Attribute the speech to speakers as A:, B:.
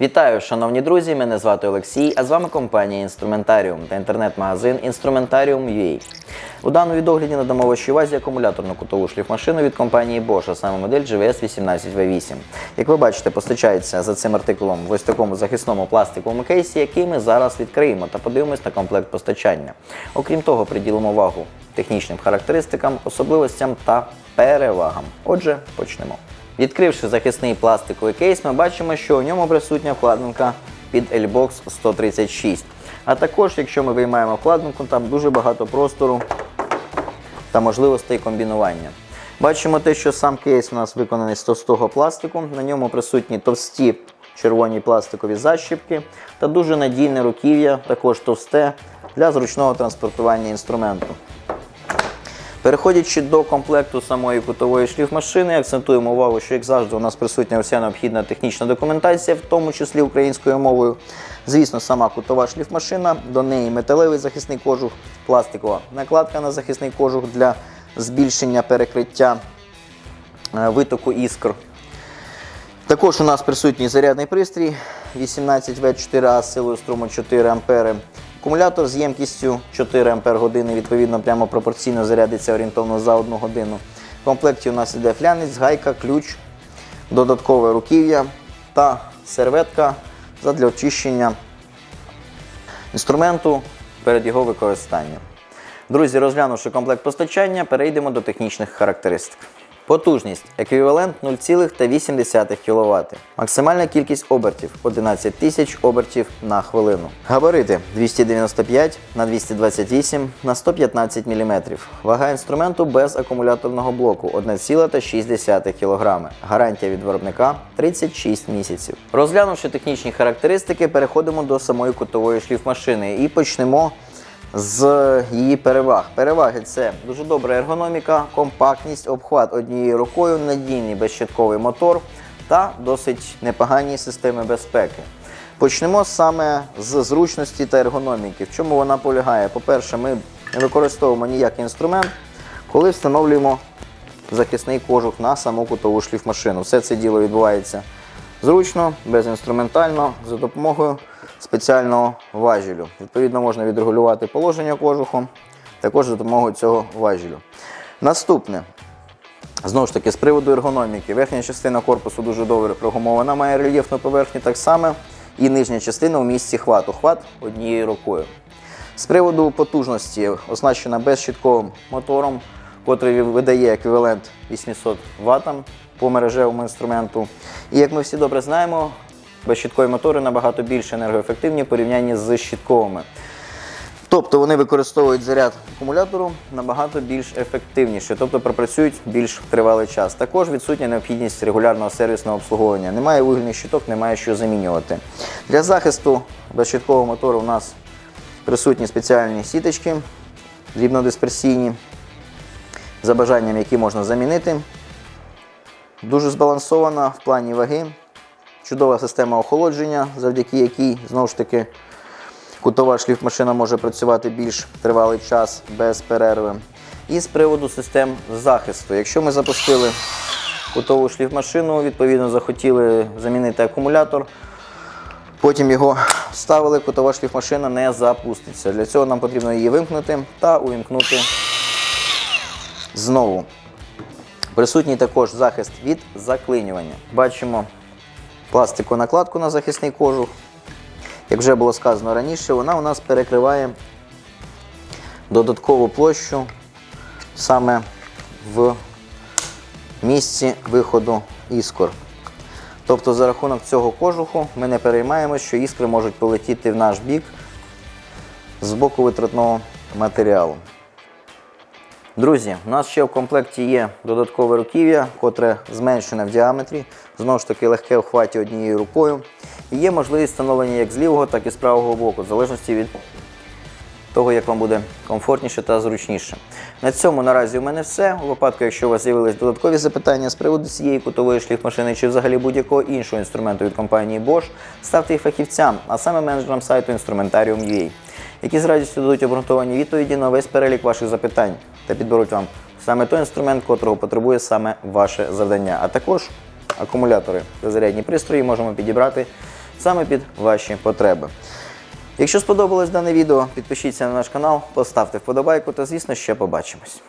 A: Вітаю, шановні друзі! Мене звати Олексій, а з вами компанія Інструментаріум та інтернет-магазин Instrumentarium.ua. У даному відогляді надамо вашій увазі акумуляторну кутову шліфмашину від компанії Bosch, а саме модель GVS 18V8. Як ви бачите, постачається за цим артикулом в ось такому захисному пластиковому кейсі, який ми зараз відкриємо та подивимось на комплект постачання. Окрім того, приділимо увагу технічним характеристикам, особливостям та перевагам. Отже, почнемо. Відкривши захисний пластиковий кейс, ми бачимо, що у ньому присутня вкладинка під L-Box 136. А також, якщо ми виймаємо вкладинку, там дуже багато простору та можливостей комбінування. Бачимо те, що сам кейс у нас виконаний з товстого пластику. На ньому присутні товсті червоні пластикові защіпки та дуже надійне руків'я, також товсте для зручного транспортування інструменту. Переходячи до комплекту самої кутової шліфмашини, акцентуємо увагу, що як завжди у нас присутня вся необхідна технічна документація, в тому числі українською мовою. Звісно, сама кутова шліфмашина, до неї металевий захисний кожух, пластикова накладка на захисний кожух для збільшення перекриття е, витоку іскр. Також у нас присутній зарядний пристрій 18В4А з силою струму 4 А. Акумулятор з ємкістю 4 Ампер години, відповідно, прямо пропорційно зарядиться орієнтовно за 1 годину. В комплекті у нас іде флянець, гайка, ключ, додаткове руків'я та серветка задля очищення інструменту перед його використанням. Друзі, розглянувши комплект постачання, перейдемо до технічних характеристик. Потужність еквівалент 0,8 кВт. Максимальна кількість обертів 11 тисяч обертів на хвилину. Габарити 295 на 228 на 115 мм. Вага інструменту без акумуляторного блоку 1,6 кг. Гарантія від виробника 36 місяців. Розглянувши технічні характеристики, переходимо до самої кутової шліфмашини і почнемо з її переваг. Переваги це дуже добра ергономіка, компактність, обхват однією рукою, надійний безщитковий мотор та досить непогані системи безпеки. Почнемо саме з зручності та ергономіки. В чому вона полягає? По-перше, ми не використовуємо ніякий інструмент, коли встановлюємо захисний кожух на саму кутову шліфмашину. Все це діло відбувається зручно, безінструментально, за допомогою спеціального важелю. Відповідно, можна відрегулювати положення кожуху, також за допомогою цього важелю. Наступне. Знову ж таки, з приводу ергономіки, верхня частина корпусу дуже добре прогумована, має рельєфну поверхню так само, і нижня частина у місці хвату. Хват однією рукою. З приводу потужності оснащена безщитковим мотором, котрий видає еквівалент 800 Вт по мережевому інструменту. І як ми всі добре знаємо, безщиткові мотори набагато більш енергоефективні в порівнянні з щитковими. Тобто вони використовують заряд акумулятору набагато більш ефективніше, тобто пропрацюють більш тривалий час. Також відсутня необхідність регулярного сервісного обслуговування. Немає вугільних щиток, немає що замінювати. Для захисту безщиткового мотору у нас присутні спеціальні сіточки дрібнодисперсійні, за бажанням, які можна замінити. Дуже збалансована в плані ваги, чудова система охолодження, завдяки якій знову ж таки кутова шліфмашина може працювати більш тривалий час без перерви. І з приводу систем захисту. Якщо ми запустили кутову шліфмашину, відповідно захотіли замінити акумулятор, потім його вставили, кутова шліфмашина не запуститься. Для цього нам потрібно її вимкнути та увімкнути знову. Присутній також захист від заклинювання. Бачимо пластикову накладку на захисний кожух. Як вже було сказано раніше, вона у нас перекриває додаткову площу саме в місці виходу іскор. Тобто за рахунок цього кожуху ми не переймаємося, що іскри можуть полетіти в наш бік з боку витратного матеріалу. Друзі, у нас ще в комплекті є додаткове руків'я, котре зменшене в діаметрі, знову ж таки легке в хваті однією рукою. І є можливість встановлення як з лівого, так і з правого боку, в залежності від того, як вам буде комфортніше та зручніше. На цьому наразі у мене все. У випадку, якщо у вас з'явились додаткові запитання з приводу цієї кутової шліфмашини чи взагалі будь-якого іншого інструменту від компанії Bosch, ставте їх фахівцям, а саме менеджерам сайту Instrumentarium.ua, які з радістю дадуть обґрунтовані відповіді на весь перелік ваших запитань та підберуть вам саме той інструмент, котрого потребує саме ваше завдання. А також акумулятори та зарядні пристрої можемо підібрати саме під ваші потреби. Якщо сподобалось дане відео, підпишіться на наш канал, поставте вподобайку та, звісно, ще побачимось.